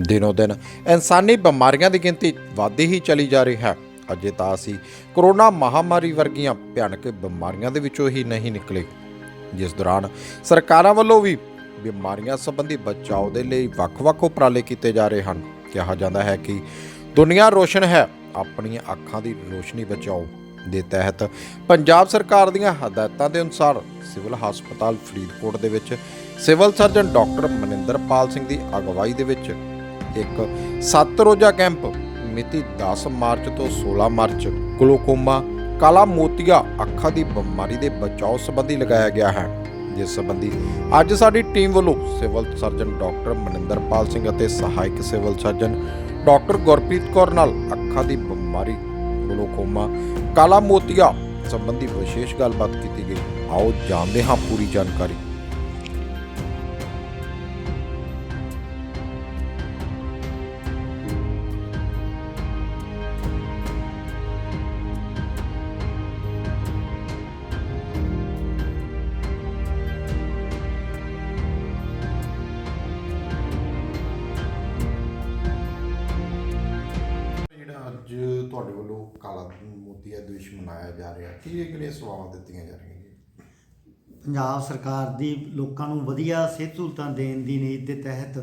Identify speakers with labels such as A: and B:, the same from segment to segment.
A: ਦਿਨੋ ਦਿਨ ਇਨਸਾਨੀ ਬਿਮਾਰੀਆਂ ਦੀ ਗਿਣਤੀ ਵੱਧਦੀ ਹੀ ਚਲੀ ਜਾ ਰਹੀ ਹੈ। ਅਜੇ ਤਾਂ ਅਸੀਂ ਕਰੋਨਾ ਮਹਾਮਾਰੀ ਵਰਗੀਆਂ ਭਿਆਨਕ ਬਿਮਾਰੀਆਂ ਦੇ ਵਿੱਚੋਂ ਹੀ ਨਹੀਂ ਨਿਕਲੇ, ਜਿਸ ਦੌਰਾਨ ਸਰਕਾਰਾਂ ਵੱਲੋਂ ਵੀ ਬਿਮਾਰੀਆਂ ਸੰਬੰਧੀ ਬਚਾਓ ਦੇ ਲਈ ਵੱਖ-ਵੱਖ ਉਪਰਾਲੇ ਕੀਤੇ ਜਾ ਰਹੇ ਹਨ। ਕਿਹਾ ਜਾਂਦਾ ਹੈ ਕਿ ਦੁਨੀਆ ਰੋਸ਼ਨ ਹੈ, ਆਪਣੀਆਂ ਅੱਖਾਂ ਦੀ ਰੋਸ਼ਨੀ ਬਚਾਓ। ਦੇ ਤਹਿਤ ਪੰਜਾਬ ਸਰਕਾਰ ਦੀਆਂ ਹਦਾਇਤਾਂ ਦੇ ਅਨੁਸਾਰ ਸਿਵਲ ਹਸਪਤਾਲ ਫਰੀਦਕੋਟ ਦੇ ਵਿੱਚ civil surgeon doctor Maninderpal Singh ਦੀ ਅਗਵਾਈ ਦੇ ਵਿੱਚ ਇੱਕ ਸੱਤ ਰੋਜ਼ਾ ਕੈਂਪ, ਮਿਤੀ 10 ਮਾਰਚ ਤੋਂ 16 ਮਾਰਚ, ਗਲੋਕੋਮਾ ਕਾਲਾ ਮੋਤੀਆ ਅੱਖਾਂ ਦੀ ਬਿਮਾਰੀ ਦੇ ਬਚਾਓ ਸੰਬੰਧੀ ਲਗਾਇਆ ਗਿਆ ਹੈ। ਜਿਸ ਸੰਬੰਧੀ ਅੱਜ ਸਾਡੀ ਟੀਮ ਵੱਲੋਂ civil surgeon doctor Maninderpal Singh ਅਤੇ ਸਹਾਇਕ civil surgeon doctor Gurpreet Kaur ਨਾਲ ਅੱਖਾਂ ਦੀ ਬਿਮਾਰੀ, ਗਲੋਕੋਮਾ ਕਾਲਾ ਮੋਤੀਆ ਸੰਬੰਧੀ ਵਿਸ਼ੇਸ਼ ਗੱਲਬਾਤ ਕੀਤੀ ਗਈ। ਆਓ ਜਾਣਦੇ ਹਾਂ ਪੂਰੀ ਜਾਣਕਾਰੀ। ਕਾਲਾ ਮੋਤੀਆ ਦਿਵਸ ਮਨਾਇਆ ਜਾ ਰਿਹਾ ਕੀ ਕਿਹੜੀਆਂ ਸੇਵਾਵਾਂ ਦਿੱਤੀਆਂ ਜਾ ਰਹੀਆਂ
B: ਪੰਜਾਬ ਸਰਕਾਰ ਦੀ ਲੋਕਾਂ ਨੂੰ ਵਧੀਆ ਸਿਹਤ ਸਹੂਲਤਾਂ ਦੇਣ ਦੀ ਨੀਤ ਦੇ ਤਹਿਤ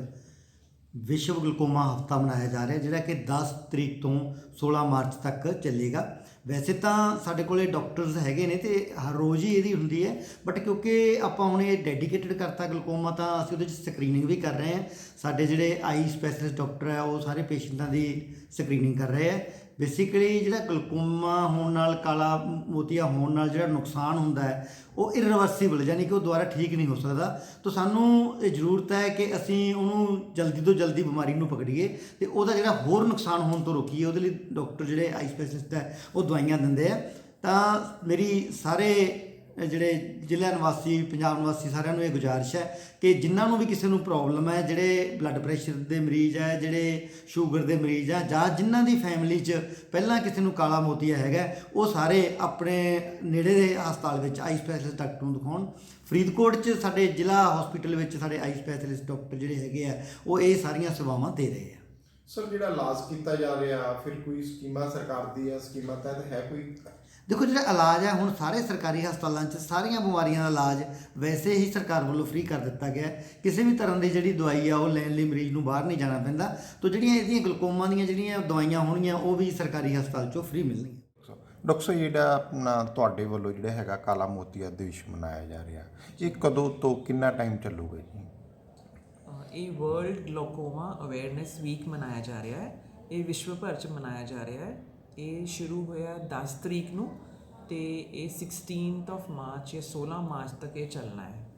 B: ਵਿਸ਼ਵ ਗਲਕੋਮਾ ਹਫਤਾ ਮਨਾਇਆ ਜਾ ਰਿਹਾ, ਜਿਹੜਾ ਕਿ 10 ਤਰੀਕ ਤੋਂ 16 ਮਾਰਚ ਤੱਕ ਚੱਲੇਗਾ। ਵੈਸੇ ਤਾਂ ਸਾਡੇ ਕੋਲੇ ਡਾਕਟਰਸ ਹੈਗੇ ਨੇ ਤੇ ਹਰ ਰੋਜ਼ ਹੀ ਇਹਦੀ ਹੁੰਦੀ ਹੈ, ਬਟ ਕਿਉਂਕਿ ਆਪਾਂ ਹੁਣ ਇਹ ਡੈਡੀਕੇਟਡ ਕਰਤਾ ਗਲਕੋਮਾ ਤਾਂ ਅਸੀਂ ਉਹਦੇ 'ਚ ਸਕਰੀਨਿੰਗ ਵੀ ਕਰ ਰਹੇ ਹਾਂ। ਸਾਡੇ ਜਿਹੜੇ ਆਈ ਸਪੈਸ਼ਲਿਸਟ ਡਾਕਟਰ ਆ ਉਹ ਸਾਰੇ ਪੇਸ਼ੈਂਟਾਂ ਦੀ ਸਕਰੀਨਿੰਗ ਕਰ ਰਹੇ ਆ ਬੇਸਿਕਲੀ ਜਿਹੜਾ ਗਲੂਕੋਮਾ ਹੋਣ ਨਾਲ, ਕਾਲਾ ਮੋਤੀਆ ਹੋਣ ਨਾਲ ਜਿਹੜਾ ਨੁਕਸਾਨ ਹੁੰਦਾ ਹੈ, ਉਹ ਇਰਰੀਵਰਸੀਬਲ ਯਾਨੀ ਕਿ ਉਹ ਦੁਬਾਰਾ ਠੀਕ ਨਹੀਂ ਹੋ ਸਕਦਾ। ਤਾਂ ਸਾਨੂੰ ਇਹ ਜ਼ਰੂਰਤ ਹੈ ਕਿ ਅਸੀਂ ਉਹਨੂੰ ਜਲਦੀ ਤੋਂ ਜਲਦੀ ਬਿਮਾਰੀ ਨੂੰ ਪਕੜੀਏ ਤੇ ਉਹਦਾ ਜਿਹੜਾ ਹੋਰ ਨੁਕਸਾਨ ਹੋਣ ਤੋਂ ਰੋਕੀਏ, ਉਹਦੇ ਲਈ ਡਾਕਟਰ ਜਿਹੜੇ ਆਈ ਸਪੈਸ਼ਲਿਸਟ ਹੈ, ਉਹ ਦਵਾਈਆਂ ਦਿੰਦੇ ਆ। ਤਾਂ ਮੇਰੀ ਸਾਰੇ ਜਿਹੜੇ ਜ਼ਿਲ੍ਹਾ ਨਿਵਾਸੀ, ਪੰਜਾਬ ਨਿਵਾਸੀ ਸਾਰਿਆਂ ਨੂੰ ਇਹ ਗੁਜ਼ਾਰਿਸ਼ ਹੈ ਕਿ ਜਿਨ੍ਹਾਂ ਨੂੰ ਵੀ ਕਿਸੇ ਨੂੰ ਪ੍ਰੋਬਲਮ ਹੈ, ਜਿਹੜੇ ਬਲੱਡ ਪ੍ਰੈਸ਼ਰ ਦੇ ਮਰੀਜ਼ ਹੈ, ਜਿਹੜੇ ਸ਼ੂਗਰ ਦੇ ਮਰੀਜ਼ ਹੈ ਜਾਂ ਜਿਨ੍ਹਾਂ ਦੀ ਫੈਮਿਲੀ 'ਚ ਪਹਿਲਾਂ ਕਿਸੇ ਨੂੰ ਕਾਲਾ ਮੋਤੀਆ ਹੈਗਾ, ਉਹ ਸਾਰੇ ਆਪਣੇ ਨੇੜੇ ਦੇ ਹਸਪਤਾਲ ਵਿੱਚ ਆਈ ਸਪੈਸ਼ਲਿਸਟ ਡਾਕਟਰ ਨੂੰ ਦਿਖਾਉਣ। ਫਰੀਦਕੋਟ 'ਚ ਸਾਡੇ ਜ਼ਿਲ੍ਹਾ ਹਸਪੀਟਲ ਵਿੱਚ ਸਾਡੇ ਆਈ ਸਪੈਸ਼ਲਿਸਟ ਡਾਕਟਰ ਜਿਹੜੇ ਹੈਗੇ ਆ, ਉਹ ਇਹ ਸਾਰੀਆਂ ਸੇਵਾਵਾਂ ਦੇ ਰਹੇ ਆ।
A: ਸਰ ਜਿਹੜਾ ਇਲਾਜ ਕੀਤਾ ਜਾ ਰਿਹਾ, ਫਿਰ ਕੋਈ ਸਕੀਮਾਂ ਸਰਕਾਰ ਦੀ ਹੈ? ਸਕੀਮਾਂ ਤਹਿਤ ਹੈ ਕੋਈ?
B: ਦੇਖੋ ਜਿਹੜਾ ਇਲਾਜ ਹੈ ਹੁਣ ਸਾਰੇ ਸਰਕਾਰੀ ਹਸਪਤਾਲਾਂ 'ਚ ਸਾਰੀਆਂ ਬਿਮਾਰੀਆਂ ਦਾ ਇਲਾਜ ਵੈਸੇ ਹੀ ਸਰਕਾਰ ਵੱਲੋਂ ਫ੍ਰੀ ਕਰ ਦਿੱਤਾ ਗਿਆ। ਕਿਸੇ ਵੀ ਤਰ੍ਹਾਂ ਦੀ ਜਿਹੜੀ ਦਵਾਈ ਆ ਉਹ ਲੈਣ ਲਈ ਮਰੀਜ਼ ਨੂੰ ਬਾਹਰ ਨਹੀਂ ਜਾਣਾ ਪੈਂਦਾ। ਤੋਂ ਜਿਹੜੀਆਂ ਇਹਦੀਆਂ ਗਲੂਕੋਮਾ ਦੀਆਂ ਜਿਹੜੀਆਂ ਦਵਾਈਆਂ ਹੋਣਗੀਆਂ ਉਹ ਵੀ ਸਰਕਾਰੀ ਹਸਪਤਾਲ 'ਚੋਂ ਫ੍ਰੀ ਮਿਲਣਗੀਆਂ।
A: ਡਾਕਟਰ ਸਾਹਿਬ ਜਿਹੜਾ ਆਪਣਾ ਤੁਹਾਡੇ ਵੱਲੋਂ ਜਿਹੜਾ ਹੈਗਾ ਕਾਲਾ ਮੋਤੀਆ ਦਿਵਸ ਮਨਾਇਆ ਜਾ ਰਿਹਾ ਇਹ ਕਦੋਂ ਤੋਂ ਕਿੰਨਾ ਟਾਈਮ ਚੱਲੂਗਾ ਜੀ?
C: ਇਹ ਵਰਲਡ ਗਲੋਕੋਮਾ ਅਵੇਅਰਨੈਸ ਵੀਕ ਮਨਾਇਆ ਜਾ ਰਿਹਾ ਹੈ। ਇਹ ਵਿਸ਼ਵ ਭਰ ਚ ਮਨਾਇਆ ਜਾ ਰਿਹਾ ਹੈ। ਇਹ ਸ਼ੁਰੂ ਹੋਇਆ 10 ਤਰੀਕ ਨੂੰ ਤੇ ਇਹ 16th ਆਫ ਮਾਰਚ ਜਾਂ 16 ਮਾਰਚ ਤੱਕ ਇਹ ਚੱਲਣਾ ਹੈ।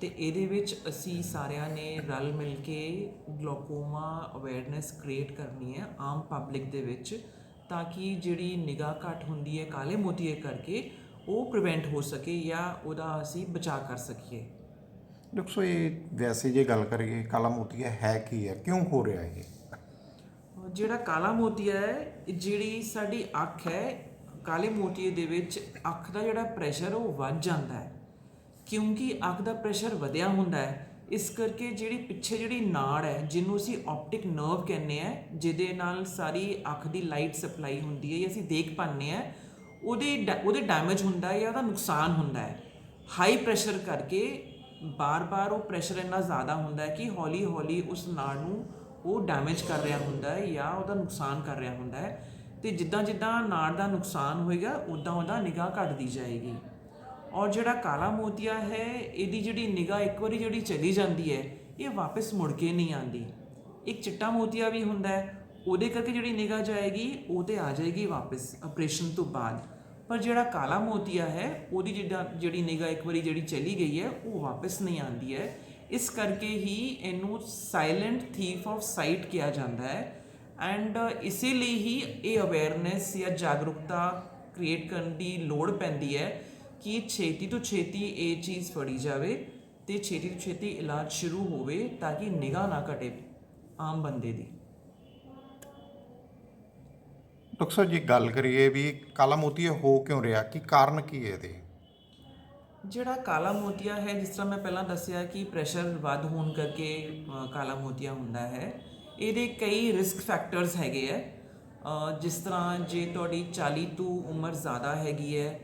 C: ਤੇ ਇਹਦੇ ਵਿੱਚ ਅਸੀਂ ਸਾਰਿਆਂ ਨੇ ਰਲ ਮਿਲ ਕੇ ਗਲੋਕੋਮਾ ਅਵੇਅਰਨੈਸ ਕ੍ਰੀਏਟ ਕਰਨੀ ਹੈ ਆਮ ਪਬਲਿਕ ਦੇ ਵਿੱਚ ਤਾਂ ਕਿ ਜਿਹੜੀ ਨਿਗਾਹ ਘੱਟ ਹੁੰਦੀ ਹੈ, ਕਾਲੇ ਮੋਤੀਏ ਕਰਕੇ ਉਹ ਪ੍ਰੀਵੈਂਟ ਹੋ ਸਕੇ ਜਾਂ ਉਹਦਾ ਅਸੀਂ ਬਚਾਅ ਕਰ ਸਕੀਏ।
A: ਡਾਕਟਰ ਸਾਹਿਬ ਇਹ ਵੈਸੇ ਜੇ ਗੱਲ ਕਰੀਏ, ਕਾਲਾ ਮੋਤੀਆ ਹੈ ਕੀ ਹੈ? ਕਿਉਂ ਹੋ ਰਿਹਾ ਇਹ?
C: ਜਿਹੜਾ ਕਾਲਾ ਮੋਤੀਆ ਹੈ ਜਿਹੜੀ ਸਾਡੀ ਅੱਖ ਹੈ, ਕਾਲੇ ਮੋਤੀਏ ਦੇ ਵਿੱਚ ਅੱਖ ਦਾ ਜਿਹੜਾ ਪ੍ਰੈਸ਼ਰ ਉਹ ਵੱਧ ਜਾਂਦਾ ਹੈ। ਕਿਉਂਕਿ ਅੱਖ ਦਾ ਪ੍ਰੈਸ਼ਰ ਵਧਿਆ ਹੁੰਦਾ ਹੈ, ਇਸ ਕਰਕੇ ਜਿਹੜੀ ਪਿੱਛੇ ਜਿਹੜੀ ਨਾੜ ਹੈ, ਜਿਹਨੂੰ ਅਸੀਂ ਆਪਟਿਕ ਨਰਵ ਕਹਿੰਦੇ ਆ ਜਿਹਦੇ ਨਾਲ ਸਾਰੀ ਅੱਖ ਦੀ ਲਾਈਟ ਸਪਲਾਈ ਹੁੰਦੀ ਹੈ ਜਾਂ ਅਸੀਂ ਦੇਖ ਪਾਉਂਦੇ ਆ ਉਹਦੇ ਡੈ- ਉਹਦੇ ਡੈਮੇਜ ਹੁੰਦਾ ਹੈ ਜਾਂ ਉਹਦਾ ਨੁਕਸਾਨ ਹੁੰਦਾ ਹੈ। ਹਾਈ ਪ੍ਰੈਸ਼ਰ ਕਰਕੇ ਬਾਰ-ਬਾਰ ਉਹ ਪ੍ਰੈਸ਼ਰ ਇੰਨਾ ਜ਼ਿਆਦਾ ਹੁੰਦਾ ਹੈ ਕਿ ਹੌਲੀ-ਹੌਲੀ ਉਸ ਨਾੜ ਨੂੰ ਉਹ ਡੈਮੇਜ ਕਰ ਰਿਹਾ ਹੁੰਦਾ ਹੈ ਜਾਂ ਉਹਦਾ ਨੁਕਸਾਨ ਕਰ ਰਿਹਾ ਹੁੰਦਾ ਹੈ, ਤੇ ਜਿੱਦਾਂ ਜਿੱਦਾਂ ਨਾੜ ਦਾ ਨੁਕਸਾਨ ਹੋਏਗਾ ਉਦਾਂ ਉਹਦਾ ਨਿਗਾਹ ਘਟਦੀ ਜਾਏਗੀ। ਔਰ ਜਿਹੜਾ ਕਾਲਾ ਮੋਤੀਆ ਹੈ, ਇਹਦੀ ਜਿਹੜੀ ਨਿਗਾਹ ਇੱਕ ਵਾਰੀ ਜਿਹੜੀ ਚਲੀ ਜਾਂਦੀ ਹੈ, ਇਹ ਵਾਪਸ ਮੁੜ ਕੇ ਨਹੀਂ ਆਉਂਦੀ। ਇੱਕ ਚਿੱਟਾ ਮੋਤੀਆ ਵੀ ਹੁੰਦਾ ਹੈ, ਉਹਦੇ ਕਰਕੇ ਜਿਹੜੀ ਨਿਗਾਹ ਜਾਏਗੀ, ਉਹ ਤੇ ਆ ਜਾਏਗੀ ਵਾਪਸ ਆਪਰੇਸ਼ਨ ਤੋਂ ਬਾਅਦ। ਪਰ ਜਿਹੜਾ ਕਾਲਾ ਮੋਤੀਆ ਹੈ, ਉਹਦੀ ਜਿਹੜਾ ਜਿਹੜੀ ਨਿਗਾਹ ਇੱਕ ਵਾਰੀ ਜਿਹੜੀ ਚਲੀ ਗਈ ਹੈ, ਉਹ ਵਾਪਸ ਨਹੀਂ ਆਉਂਦੀ ਹੈ। ਇਸ ਕਰਕੇ ਹੀ ਇਹਨੂੰ ਸਾਇਲੈਂਟ ਥੀਫ ਆਫ ਸਾਈਟ ਕਿਹਾ ਜਾਂਦਾ ਹੈ। ਐਂਡ ਇਸੇ ਲਈ ਹੀ ਇਹ ਅਵੇਅਰਨੈਸ ਜਾਂ ਜਾਗਰੂਕਤਾ ਕ੍ਰੀਏਟ ਕਰਨ ਦੀ ਲੋੜ ਪੈਂਦੀ ਹੈ ਕਿ ਛੇਤੀ ਤੋਂ ਛੇਤੀ ਇਹ ਚੀਜ਼ ਫੜੀ ਜਾਵੇ ਤੇ ਛੇਤੀ ਤੋਂ ਛੇਤੀ ਇਲਾਜ ਸ਼ੁਰੂ ਹੋਵੇ ਤਾਂ ਕਿ ਨਿਗਾਹ ਨਾ ਘਟੇ ਆਮ ਬੰਦੇ ਦੀ।
A: ਡਾਕਟਰ ਸਾਹਿਬ, ਜੇ ਗੱਲ ਕਰੀਏ ਵੀ ਕਾਲਾ ਮੋਤੀਆ ਹੋ ਕਿਉਂ ਰਿਹਾ? ਕੀ ਕਾਰਨ ਕੀ ਹੈ ਇਹਦੇ?
C: ਜਿਹੜਾ ਕਾਲਾ ਮੋਤੀਆ ਹੈ, ਜਿਸ ਤਰ੍ਹਾਂ ਮੈਂ ਪਹਿਲਾਂ ਦੱਸਿਆ ਕਿ ਪ੍ਰੈਸ਼ਰ ਵੱਧ ਹੋਣ ਕਰਕੇ ਕਾਲਾ ਮੋਤੀਆ ਹੁੰਦਾ ਹੈ, ਇਹਦੇ ਕਈ ਰਿਸਕ ਫੈਕਟਰਸ ਹੈਗੇ ਆ ਜਿਸ ਤਰ੍ਹਾਂ ਜੇ ਤੁਹਾਡੀ 40 ਤੋਂ ਉਮਰ ਜ਼ਿਆਦਾ ਹੈਗੀ ਹੈ,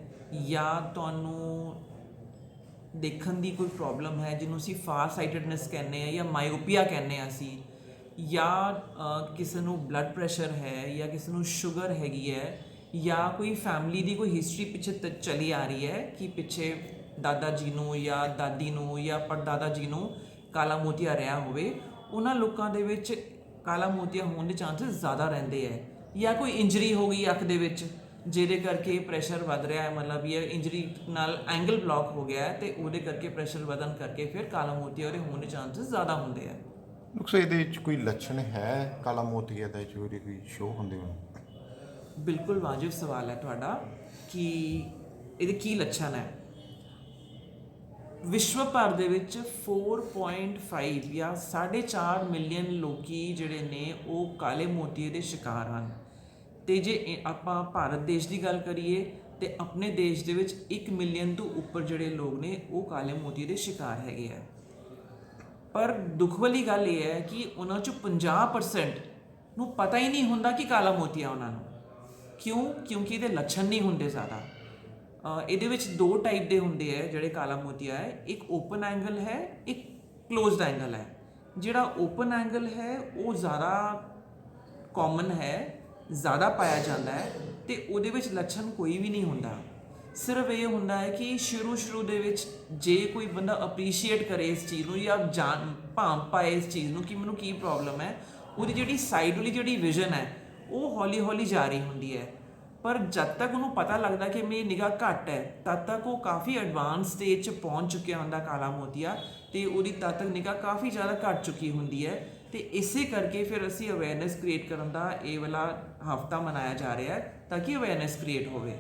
C: ਜਾਂ ਤੁਹਾਨੂੰ ਦੇਖਣ ਦੀ ਕੋਈ ਪ੍ਰੋਬਲਮ ਹੈ, ਜਿਹਨੂੰ ਅਸੀਂ ਫਾਰ ਸਾਈਟਡਨੈਸ ਕਹਿੰਦੇ ਆ ਜਾਂ ਮਾਇਓਪੀਆ ਕਹਿੰਦੇ ਆ ਅਸੀਂ, ਜਾਂ ਕਿਸੇ ਨੂੰ ਬਲੱਡ ਪ੍ਰੈਸ਼ਰ ਹੈ ਜਾਂ ਕਿਸੇ ਨੂੰ ਸ਼ੂਗਰ ਹੈਗੀ ਹੈ, ਜਾਂ ਕੋਈ ਫੈਮਿਲੀ ਦੀ ਕੋਈ ਹਿਸਟਰੀ ਪਿੱਛੇ ਤ- ਚਲੀ ਆ ਰਹੀ ਹੈ ਕਿ ਪਿੱਛੇ ਦਾਦਾ ਜੀ ਨੂੰ ਜਾਂ ਦਾਦੀ ਨੂੰ ਜਾਂ ਪੜਦਾਦਾ ਜੀ ਨੂੰ ਕਾਲਾ ਮੋਤੀਆ ਰਿਹਾ ਹੋਵੇ ਉਹਨਾਂ ਲੋਕਾਂ ਦੇ ਵਿੱਚ ਕਾਲਾ ਮੋਤੀਆ ਹੋਣ ਦੇ ਚਾਂਸਸ ਜ਼ਿਆਦਾ ਰਹਿੰਦੇ ਹੈ ਜਾਂ ਕੋਈ ਇੰਜਰੀ ਹੋ ਗਈ ਅੱਖ ਦੇ ਵਿੱਚ ਜਿਹਦੇ ਕਰਕੇ ਪ੍ਰੈਸ਼ਰ ਵੱਧ ਰਿਹਾ ਹੈ ਮਤਲਬ ਇਹ ਇੰਜਰੀ ਨਾਲ ਐਂਗਲ ਬਲੌਕ ਹੋ ਗਿਆ ਹੈ ਤੇ ਉਹਦੇ ਕਰਕੇ ਪ੍ਰੈਸ਼ਰ ਵਧਣ ਕਰਕੇ ਫਿਰ ਕਾਲਾ ਮੋਤੀਆ ਉਹਦੇ ਹੋਣ ਦੇ ਚਾਂਸਸ ਜ਼ਿਆਦਾ ਹੁੰਦੇ ਆ
A: ਨੁਕਸਾ ਇਹਦੇ ਵਿੱਚ ਕੋਈ ਲੱਛਣ ਹੈ? ਕਾਲਾ ਮੋਤੀਆ ਦਾ ਜੋ ਇਹਦੇ ਕੋਈ ਸ਼ੋ ਹੁੰਦੇ ਹੋਣ।
C: ਬਿਲਕੁਲ ਵਾਜਿਬ ਸਵਾਲ ਹੈ ਤੁਹਾਡਾ ਕਿ ਇਹਦੇ ਕੀ ਲੱਛਣ ਹੈ? ਵਿਸ਼ਵ ਭਰ ਦੇ ਵਿੱਚ 4.5 ਜਾਂ 4.5 ਮਿਲੀਅਨ ਲੋਕੀ ਜਿਹੜੇ ਨੇ ਉਹ ਕਾਲੇ ਮੋਤੀਏ ਦੇ ਸ਼ਿਕਾਰ ਹਨ। ਤੇ ਜੇ ਆਪਾਂ ਭਾਰਤ ਦੇਸ਼ ਦੀ ਗੱਲ ਕਰੀਏ, ਤੇ ਆਪਣੇ ਦੇਸ਼ ਦੇ ਵਿੱਚ 1 ਮਿਲੀਅਨ ਤੋਂ ਉੱਪਰ ਜਿਹੜੇ ਲੋਕ ਨੇ, ਉਹ ਕਾਲੇ ਮੋਤੀਏ ਦੇ ਸ਼ਿਕਾਰ ਹੈਗੇ ਆ। ਪਰ ਦੁੱਖ ਵਾਲੀ ਗੱਲ ਇਹ ਹੈ ਕਿ ਉਹਨਾਂ ਚੋਂ 50% ਨੂੰ ਪਤਾ ਹੀ ਨਹੀਂ ਹੁੰਦਾ ਕਿ ਕਾਲਾ ਮੋਤੀਆ ਉਹਨਾਂ ਨੂੰ। ਕਿਉਂ? ਕਿਉਂਕਿ ਇਹਦੇ ਲੱਛਣ ਨਹੀਂ ਹੁੰਦੇ ਜ਼ਿਆਦਾ। ਇਹਦੇ ਵਿੱਚ ਦੋ ਟਾਈਪ ਦੇ ਹੁੰਦੇ ਆ ਜਿਹੜੇ ਕਾਲਾ ਮੋਤੀਆ ਹੈ। ਇੱਕ ਓਪਨ ਐਂਗਲ ਹੈ, ਇੱਕ ক্লোਜ਼ਡ ਐਂਗਲ ਹੈ। ਜਿਹੜਾ ਓਪਨ ਐਂਗਲ ਹੈ, ਉਹ ਜ਼ਿਆਦਾ ਕਾਮਨ ਹੈ, ਜ਼ਿਆਦਾ ਪਾਇਆ ਜਾਂਦਾ ਹੈ ਤੇ ਉਹਦੇ ਵਿੱਚ ਲੱਛਣ ਕੋਈ ਵੀ ਨਹੀਂ ਹੁੰਦਾ। ਸਿਰਫ ਇਹ ਹੁੰਦਾ ਹੈ ਕਿ ਸ਼ੁਰੂ ਸ਼ੁਰੂ ਦੇ ਵਿੱਚ ਜੇ ਕੋਈ ਬੰਦਾ ਅਪਰੀਸ਼ੀਏਟ ਕਰੇ ਇਸ ਚੀਜ਼ ਨੂੰ ਜਾਂ ਜਾਣ ਭਾਂਪ ਪਾਏ ਇਸ ਚੀਜ਼ ਨੂੰ ਕਿ ਮੈਨੂੰ ਕੀ ਪ੍ਰੋਬਲਮ ਹੈ, ਉਹਦੀ ਜਿਹੜੀ ਸਾਈਡ ਵਾਲੀ ਜਿਹੜੀ ਵਿਜ਼ਨ ਹੈ, ਉਹ ਹੌਲੀ ਹੌਲੀ ਜਾਰੀ ਹੁੰਦੀ ਹੈ। ਪਰ ਜਦ ਤੱਕ ਉਹਨੂੰ ਪਤਾ ਲੱਗਦਾ ਕਿ ਮੇਰੀ ਨਿਗਾਹ ਘੱਟ ਹੈ, ਤਦ ਤੱਕ ਉਹ ਕਾਫੀ ਐਡਵਾਂਸ ਸਟੇਜ 'ਚ ਪਹੁੰਚ ਚੁੱਕਿਆ ਹੁੰਦਾ ਕਾਲਾ ਮੋਤੀਆ ਤੇ ਉਹਦੀ ਤਦ ਤੱਕ ਨਿਗਾਹ ਕਾਫੀ ਜ਼ਿਆਦਾ ਘੱਟ ਚੁੱਕੀ ਹੁੰਦੀ ਹੈ ਤੇ ਇਸੇ ਕਰਕੇ ਫਿਰ ਅਸੀਂ ਅਵੇਅਰਨੈਸ ਕ੍ਰੀਏਟ ਕਰਨ ਦਾ ਇਹ ਵਾਲਾ ਹਫਤਾ ਮਨਾਇਆ ਜਾ ਰਿਹਾ ਹੈ ਤਾਂ ਕਿ ਅਵੇਅਰਨੈਸ ਕ੍ਰੀਏਟ ਹੋਵੇ।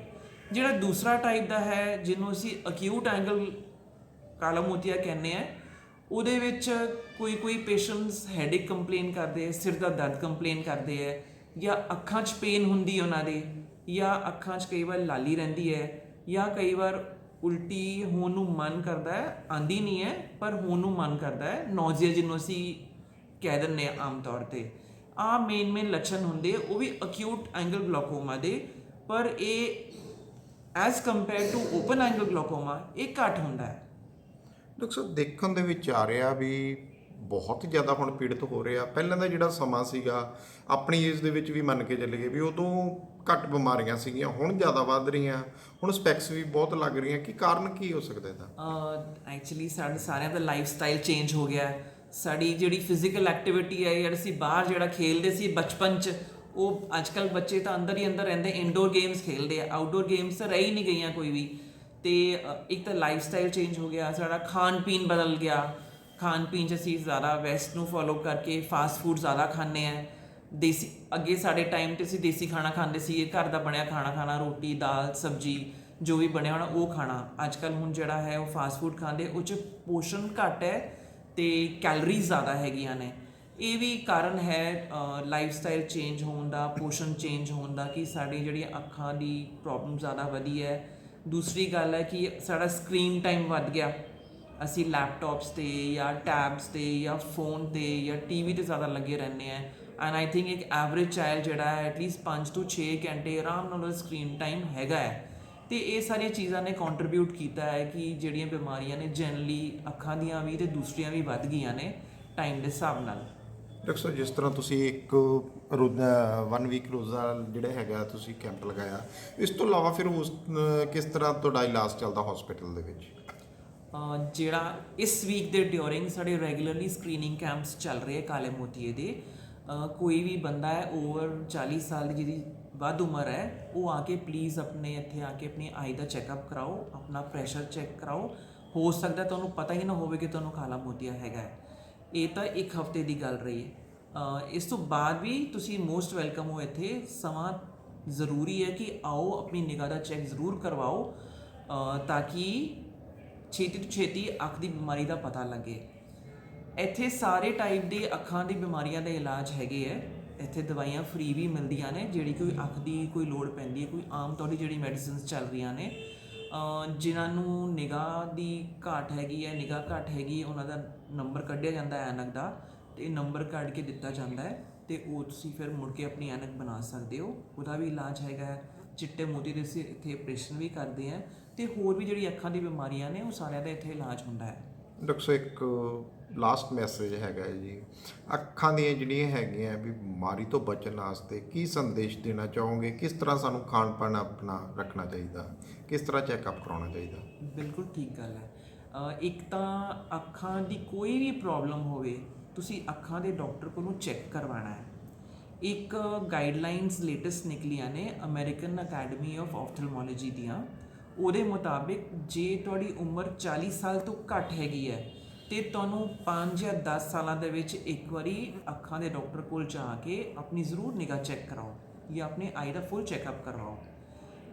C: ਜਿਹੜਾ ਦੂਸਰਾ ਟਾਈਪ ਦਾ ਹੈ, ਜਿਹਨੂੰ ਅਸੀਂ ਅਕਿਊਟ ਐਂਗਲ ਕਾਲਾ ਮੋਤੀਆ ਕਹਿੰਦੇ ਆ ਉਹਦੇ ਵਿੱਚ ਕੋਈ ਕੋਈ ਪੇਸ਼ੈਂਟਸ ਹੈਡੇਕ ਕੰਪਲੇਨ ਕਰਦੇ ਸਿਰ ਦਾ ਦਰਦ ਕੰਪਲੇਨ ਕਰਦੇ ਆ ਜਾਂ ਅੱਖਾਂ 'ਚ ਪੇਨ ਹੁੰਦੀ ਉਹਨਾਂ ਦੇ ਜਾਂ ਅੱਖਾਂ 'ਚ ਕਈ ਵਾਰ ਲਾਲੀ ਰਹਿੰਦੀ ਹੈ ਜਾਂ ਕਈ ਵਾਰ ਉਲਟੀ ਹੋਣ ਨੂੰ ਮਨ ਕਰਦਾ ਹੈ, ਆਂਦੀ ਨਹੀਂ ਹੈ, ਪਰ ਹੋਣ ਨੂੰ ਮਨ ਕਰਦਾ ਹੈ, ਨੌਜ਼ੀਆ ਜਿਹਨੂੰ ਅਸੀਂ ਕਹਿ ਦਿੰਦੇ ਆ ਆਮ ਤੌਰ ਤੇ। ਆ ਮੇਨ ਮੇਨ ਲੱਛਣ ਹੁੰਦੇ, ਉਹ ਵੀ ਅਕਿਊਟ ਐਂਗਲ ਗਲੋਕੋਮਾ ਦੇ, ਪਰ ਇਹ as compare to open angle glaucoma ਇਹ ਘੱਟ ਹੁੰਦਾ ਹੈ।
A: ਡਾਕਟਰ ਸਾਹਿਬ, ਦੇਖਣ ਦੇ ਵਿੱਚ ਆ ਰਿਹਾ ਵੀ ਬਹੁਤ ਜ਼ਿਆਦਾ ਹੁਣ ਪੀੜਤ ਹੋ ਰਿਹਾ। ਪਹਿਲਾਂ ਦਾ ਜਿਹੜਾ ਸਮਾਂ ਸੀਗਾ, ਆਪਣੀ ਏਜ ਦੇ ਵਿੱਚ ਵੀ ਮੰਨ ਕੇ ਚੱਲੀਏ ਵੀ ਉਦੋਂ ਘੱਟ ਬਿਮਾਰੀਆਂ ਸੀਗੀਆਂ, ਹੁਣ ਜ਼ਿਆਦਾ ਵੱਧ ਰਹੀਆਂ, ਹੁਣ ਸਪੈਕਸ ਵੀ ਬਹੁਤ ਲੱਗ ਰਹੀਆਂ, ਕੀ ਕਾਰਨ ਕੀ ਹੋ ਸਕਦਾ ਇਹਦਾ?
C: ਐਕਚੁਅਲੀ ਸਾਡੇ ਸਾਰਿਆਂ ਦਾ ਲਾਈਫ ਸਟਾਈਲ ਚੇਂਜ ਹੋ ਗਿਆ। ਸਾਡੀ ਜਿਹੜੀ ਫਿਜ਼ੀਕਲ ਐਕਟੀਵਿਟੀ ਹੈ, ਜਿਹੜਾ ਅਸੀਂ ਬਾਹਰ ਜਿਹੜਾ ਖੇਲਦੇ ਸੀ ਬਚਪਨ 'ਚ, ਉਹ ਅੱਜਕੱਲ ਬੱਚੇ ਤਾਂ ਅੰਦਰ ਹੀ ਅੰਦਰ ਰਹਿੰਦੇ ਇਨਡੋਰ ਗੇਮਸ ਖੇਲਦੇ ਆ। ਆਊਟਡੋਰ ਗੇਮਸ ਤਾਂ ਰਹਿ ਹੀ ਨਹੀਂ ਗਈਆਂ ਕੋਈ ਵੀ। ਤੇ ਇੱਕ ਤਾਂ ਲਾਈਫ ਸਟਾਈਲ ਚੇਂਜ ਹੋ ਗਿਆ, ਸਾਡਾ ਖਾਣ ਪੀਣ ਬਦਲ ਗਿਆ। ਖਾਣ ਪੀਣ 'ਚ ਅਸੀਂ ਜ਼ਿਆਦਾ ਵੈਸਟ ਨੂੰ ਫੋਲੋ ਕਰਕੇ ਫਾਸਟ ਫੂਡ ਜ਼ਿਆਦਾ ਖਾਂਦੇ ਆ। ਦੇਸੀ, ਅੱਗੇ ਸਾਡੇ ਟਾਈਮ ਤੇ ਅਸੀਂ ਦੇਸੀ ਖਾਣਾ ਖਾਂਦੇ ਸੀ ਘਰ ਦਾ ਬਣਿਆ ਖਾਣਾ ਖਾਣਾ, ਰੋਟੀ, ਦਾਲ, ਸਬਜੀ, ਜੋ ਵੀ ਬਣਿਆ ਹੋਣਾ, ਉਹ ਖਾਣਾ। ਅੱਜ ਕੱਲ ਹੁਣ ਜਿਹੜਾ ਹੈ, ਉਹ ਫਾਸਟ ਫੂਡ ਖਾਂਦੇ, ਉਹ 'ਚ ਪੋਸ਼ਣ ਘੱਟ ਹੈ ਤੇ ਕੈਲਰੀਜ਼ ਜ਼ਿਆਦਾ ਹੈਗੀਆਂ ਨੇ। ਇਹ ਵੀ ਕਾਰਨ ਹੈ ਲਾਈਫ ਸਟਾਈਲ ਚੇਂਜ ਹੋਣ ਦਾ, ਪੋਸ਼ਣ ਚੇਂਜ ਹੋਣ ਦਾ, ਕਿ ਸਾਡੀ ਜਿਹੜੀ ਅੱਖਾਂ ਦੀ ਪ੍ਰੋਬਲਮ ਜ਼ਿਆਦਾ ਵਧੀ ਹੈ। ਦੂਸਰੀ ਗੱਲ ਹੈ ਕਿ ਸਾਡਾ ਸਕਰੀਨ ਟਾਈਮ ਵੱਧ ਗਿਆ। ਅਸੀਂ ਲੈਪਟਾਪਸ ਤੇ ਜਾਂ ਟੈਬਸ ਤੇ ਜਾਂ ਫੋਨ ਤੇ ਜਾਂ ਟੀਵੀ ਤੇ ਜ਼ਿਆਦਾ ਲੱਗੇ ਰਹਿੰਦੇ ਆ ਐਂਡ ਆਈ ਥਿੰਕ ਇੱਕ ਐਵਰੇਜ ਚਾਈਲਡ ਜਿਹੜਾ ਹੈ ਐਟਲੀਸਟ 5 ਤੋਂ 6 ਘੰਟੇ ਆਰਾਮ ਨਾਲ ਸਕਰੀਨ ਟਾਈਮ ਹੈਗਾ ਹੈ ਤੇ ਇਹ ਸਾਰੀਆਂ ਚੀਜ਼ਾਂ ਨੇ ਕੰਟਰੀਬਿਊਟ ਕੀਤਾ ਹੈ ਕਿ ਜਿਹੜੀਆਂ ਬਿਮਾਰੀਆਂ ਨੇ ਜਨਰਲੀ ਅੱਖਾਂ ਦੀਆਂ ਵੀ ਤੇ ਦੂਸਰੀਆਂ ਵੀ ਵੱਧ ਗਈਆਂ ਨੇ ਟਾਈਮ ਦੇ ਹਿਸਾਬ ਨਾਲ
A: ਡਾਕਟਰ ਸਾਹਿਬ ਜਿਸ ਤਰ੍ਹਾਂ ਤੁਸੀਂ ਇੱਕ ਰੋਜ਼ਾ ਵਨ ਵੀਕ ਰੋਜ਼ਾ ਜਿਹੜਾ ਹੈਗਾ ਤੁਸੀਂ ਕੈਂਪ ਲਗਾਇਆ ਇਸ ਤੋਂ ਇਲਾਵਾ ਫਿਰ ਉਸ ਕਿਸ ਤਰ੍ਹਾਂ ਤੁਹਾਡਾ ਇਲਾਜ ਚੱਲਦਾ ਹਸਪੀਟਲ ਦੇ ਵਿੱਚ
C: ਜਿਹੜਾ ਇਸ ਵੀਕ ਦੇ ਡਿਊਰਿੰਗ ਸਾਡੇ ਰੈਗੂਲਰਲੀ ਸਕਰੀਨਿੰਗ ਕੈਂਪਸ ਚੱਲ ਰਹੇ ਕਾਲੇ ਮੋਤੀਏ ਦੇ ਕੋਈ ਵੀ ਬੰਦਾ ਹੈ ਓਵਰ 40 ਸਾਲ ਦੀ ਜਿਹਦੀ ਵੱਧ ਉਮਰ ਹੈ, ਉਹ ਆ ਕੇ ਪਲੀਜ਼ ਆਪਣੇ ਇੱਥੇ ਆ ਕੇ ਆਪਣੀ ਆਈ ਦਾ ਚੈੱਕਅਪ ਕਰਾਓ, ਆਪਣਾ ਪ੍ਰੈਸ਼ਰ ਚੈੱਕ ਕਰਾਓ। ਹੋ ਸਕਦਾ ਤੁਹਾਨੂੰ ਪਤਾ ਹੀ ਨਾ ਹੋਵੇ ਕਿ ਤੁਹਾਨੂੰ ਕਾਲਾ ਮੋਤੀਆ ਹੈਗਾ ਇਹ ਤਾਂ ਇੱਕ ਹਫ਼ਤੇ ਦੀ ਗੱਲ ਰਹੀ ਹੈ। ਇਸ ਤੋਂ ਬਾਅਦ ਵੀ ਤੁਸੀਂ ਮੋਸਟ ਵੈਲਕਮ ਹੋ ਇੱਥੇ। ਸਮਾਂ ਜ਼ਰੂਰੀ ਹੈ ਕਿ ਆਓ, ਆਪਣੀ ਨਿਗਾਹ ਦਾ ਚੈੱਕ ਜ਼ਰੂਰ ਕਰਵਾਓ ਤਾਂ ਕਿ ਛੇਤੀ ਤੋਂ ਛੇਤੀ ਅੱਖ ਦੀ ਬਿਮਾਰੀ ਦਾ ਪਤਾ ਲੱਗੇ। ਇੱਥੇ ਸਾਰੇ ਟਾਈਪ ਦੇ ਅੱਖਾਂ ਦੀ ਬਿਮਾਰੀਆਂ ਦੇ ਇਲਾਜ ਹੈਗੇ ਐ ਇੱਥੇ ਦਵਾਈਆਂ ਫ੍ਰੀ ਵੀ ਮਿਲਦੀਆਂ ਨੇ, ਜਿਹੜੀ ਕੋਈ ਅੱਖ ਦੀ ਕੋਈ ਲੋੜ ਪੈਂਦੀ ਹੈ, ਕੋਈ ਆਮ ਤੌਰ ਦੀ ਜਿਹੜੀ ਮੈਡੀਸਿਨਸ ਚੱਲ ਰਹੀਆਂ ਨੇ। ਅਹ ਜਿਨ੍ਹਾਂ ਨੂੰ ਨਿਗਾਹ ਦੀ ਘਾਟ ਹੈਗੀ ਹੈ, ਨਿਗਾਹ ਘਾਟ ਹੈਗੀ ਉਹਨਾਂ ਦਾ ਨੰਬਰ ਕੱਢਿਆ ਜਾਂਦਾ ਹੈ ਐਨਕ ਦਾ ਤੇ ਨੰਬਰ ਕੱਢ ਕੇ ਦਿੱਤਾ ਜਾਂਦਾ ਹੈ ਤੇ ਉਹ ਤੁਸੀਂ ਫਿਰ ਮੁੜ ਕੇ ਆਪਣੀ ਐਨਕ ਬਣਾ ਸਕਦੇ ਹੋ। ਉਹਦਾ ਵੀ ਇਲਾਜ ਹੈਗਾ ਚਿੱਟੇ ਮੋਤੀ ਦੇ ਅਸੀਂ ਇੱਥੇ ਆਪਰੇਸ਼ਨ ਵੀ ਕਰਦੇ ਆ ਤੇ ਹੋਰ ਵੀ ਜਿਹੜੀ ਅੱਖਾਂ ਦੀ ਬਿਮਾਰੀਆਂ ਨੇ, ਉਹ ਸਾਰਿਆਂ ਦਾ ਇੱਥੇ ਇਲਾਜ ਹੁੰਦਾ ਹੈ।
A: ਡਾਕਟਰ ਇੱਕ ਲਾਸਟ ਮੈਸੇਜ ਹੈਗਾ ਜੀ। ਅੱਖਾਂ ਦੀਆਂ ਜਿਹੜੀਆਂ ਹੈਗੀਆਂ ਵੀ ਬਿਮਾਰੀ ਤੋਂ ਬਚਣ ਵਾਸਤੇ ਕੀ ਸੰਦੇਸ਼ ਦੇਣਾ ਚਾਹੋਗੇ? ਕਿਸ ਤਰ੍ਹਾਂ ਸਾਨੂੰ ਖਾਣ ਪਾਣ ਆਪਣਾ ਰੱਖਣਾ ਚਾਹੀਦਾ? ਕਿਸ ਤਰ੍ਹਾਂ ਚੈੱਕਅਪ ਕਰਾਉਣਾ ਚਾਹੀਦਾ?
C: ਬਿਲਕੁਲ ਠੀਕ ਗੱਲ ਹੈ। ਇੱਕ ਤਾਂ ਅੱਖਾਂ ਦੀ ਕੋਈ ਵੀ ਪ੍ਰੋਬਲਮ ਹੋਵੇ, ਤੁਸੀਂ ਅੱਖਾਂ ਦੇ ਡਾਕਟਰ ਕੋਲੋਂ ਚੈੱਕ ਕਰਵਾਉਣਾ ਹੈ। ਇੱਕ ਗਾਈਡਲਾਈਨਸ ਲੇਟੈਸਟ ਨਿਕਲੀਆਂ ਨੇ ਅਮਰੀਕਨ ਅਕੈਡਮੀ ਆਫ ਆਪਥਲਮੋਲੋਜੀ ਦੀਆਂ। ਉਹਦੇ ਮੁਤਾਬਿਕ ਜੇ ਤੁਹਾਡੀ ਉਮਰ 40 ਸਾਲ ਤੋਂ ਘੱਟ ਹੈਗੀ ਹੈ, ਤੇ ਤੁਹਾਨੂੰ 5 ਜਾਂ 10 ਸਾਲਾਂ ਦੇ ਵਿੱਚ ਇੱਕ ਵਾਰੀ ਅੱਖਾਂ ਦੇ ਡਾਕਟਰ ਕੋਲ ਜਾ ਕੇ ਆਪਣੀ ਜ਼ਰੂਰ ਨਿਗਾਹ ਚੈੱਕ ਕਰਾਓ ਜਾਂ ਆਪਣੇ ਆਈ ਦਾ ਫੁੱਲ ਚੈੱਕਅਪ ਕਰਵਾਓ।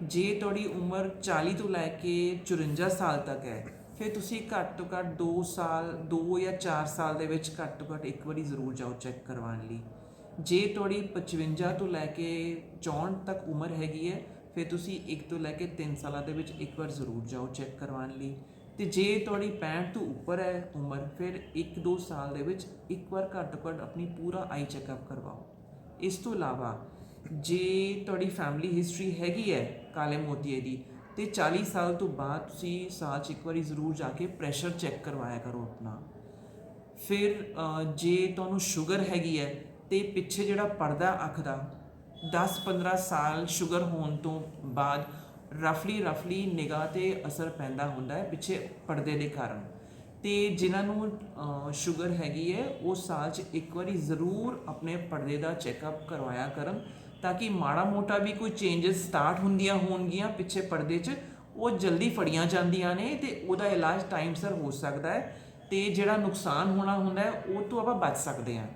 C: ਜੇ ਤੁਹਾਡੀ ਉਮਰ 40 ਤੋਂ ਲੈ ਕੇ 54 ਸਾਲ ਤੱਕ ਹੈ, ਫਿਰ ਤੁਸੀਂ ਘੱਟ ਤੋਂ ਘੱਟ 2 ਸਾਲ 2 ਜਾਂ 4 ਸਾਲ ਦੇ ਵਿੱਚ ਘੱਟ ਤੋਂ ਘੱਟ ਇੱਕ ਵਾਰੀ ਜ਼ਰੂਰ ਜਾਓ ਚੈੱਕ ਕਰਵਾਉਣ ਲਈ। ਜੇ ਤੁਹਾਡੀ 55 ਤੋਂ ਲੈ ਕੇ 64 ਤੱਕ ਉਮਰ ਹੈਗੀ ਹੈ ਫਿਰ ਤੁਸੀਂ 1 ਤੋਂ ਲੈ ਕੇ 3 ਸਾਲਾਂ ਦੇ ਵਿੱਚ ਇੱਕ ਵਾਰ ਜ਼ਰੂਰ ਜਾਓ ਚੈੱਕ ਕਰਵਾਉਣ ਲਈ। ਤੇ ਜੇ ਤੁਹਾਡੀ 65 ਤੋਂ ਉੱਪਰ ਹੈ ਉਮਰ, ਫਿਰ 1-2 ਸਾਲ ਦੇ ਵਿੱਚ ਇੱਕ ਵਾਰ ਘੱਟ ਤੋਂ ਘੱਟ ਆਪਣੀ ਪੂਰਾ ਆਈ ਚੈੱਕਅਪ ਕਰਵਾਓ। ਇਸ ਤੋਂ ਇਲਾਵਾ ਜੇ ਤੁਹਾਡੀ ਫੈਮਿਲੀ ਹਿਸਟਰੀ ਹੈਗੀ ਹੈ ਕਾਲੇ ਮੋਤੀਏ ਦੀ, ਤੇ 40 ਸਾਲ ਤੋਂ ਬਾਅਦ ਤੁਸੀਂ ਸਾਲ 'ਚ ਇੱਕ ਵਾਰੀ ਜ਼ਰੂਰ ਜਾ ਕੇ ਪ੍ਰੈਸ਼ਰ ਚੈੱਕ ਕਰਵਾਇਆ ਕਰੋ ਆਪਣਾ। ਫਿਰ ਜੇ ਤੁਹਾਨੂੰ ਸ਼ੂਗਰ ਹੈਗੀ ਹੈ ਤੇ ਪਿੱਛੇ ਜਿਹੜਾ ਪਰਦਾ ਅੱਖ ਦਾ 10-15 ਸਾਲ ਸ਼ੂਗਰ ਹੋਣ ਤੋਂ ਬਾਅਦ ਰਫਲੀ ਰਫਲੀ ਨਿਗਾਹ ਤੇ ਅਸਰ ਪੈਂਦਾ ਹੁੰਦਾ ਹੈ, ਪਿੱਛੇ ਪਰਦੇ ਦੇ ਕਾਰਨ। ਤੇ ਜਿਨ੍ਹਾਂ ਨੂੰ ਸ਼ੂਗਰ ਹੈਗੀ ਹੈ, ਉਹ ਸਾਲ 'ਚ ਇੱਕ ਵਾਰੀ ਜ਼ਰੂਰ ਆਪਣੇ ਪਰਦੇ ਦਾ ਚੈੱਕਅਪ ਕਰਵਾਇਆ ਕਰਨ ਤਾਂ ਕਿ ਮਾੜਾ ਮੋਟਾ ਵੀ ਕੋਈ ਚੇਂਜਸ ਸਟਾਰਟ ਹੁੰਦੀਆਂ ਹੋਣਗੀਆਂ ਪਿੱਛੇ ਪਰਦੇ 'ਚ, ਉਹ ਜਲਦੀ ਫੜੀਆਂ ਜਾਂਦੀਆਂ ਨੇ ਤੇ ਉਹਦਾ ਇਲਾਜ ਟਾਈਮ ਸਿਰ ਹੋ ਸਕਦਾ ਹੈ ਤੇ ਜਿਹੜਾ ਨੁਕਸਾਨ ਹੋਣਾ ਹੁੰਦਾ ਉਹ ਤੋਂ ਆਪਾਂ ਬਚ ਸਕਦੇ ਹਾਂ।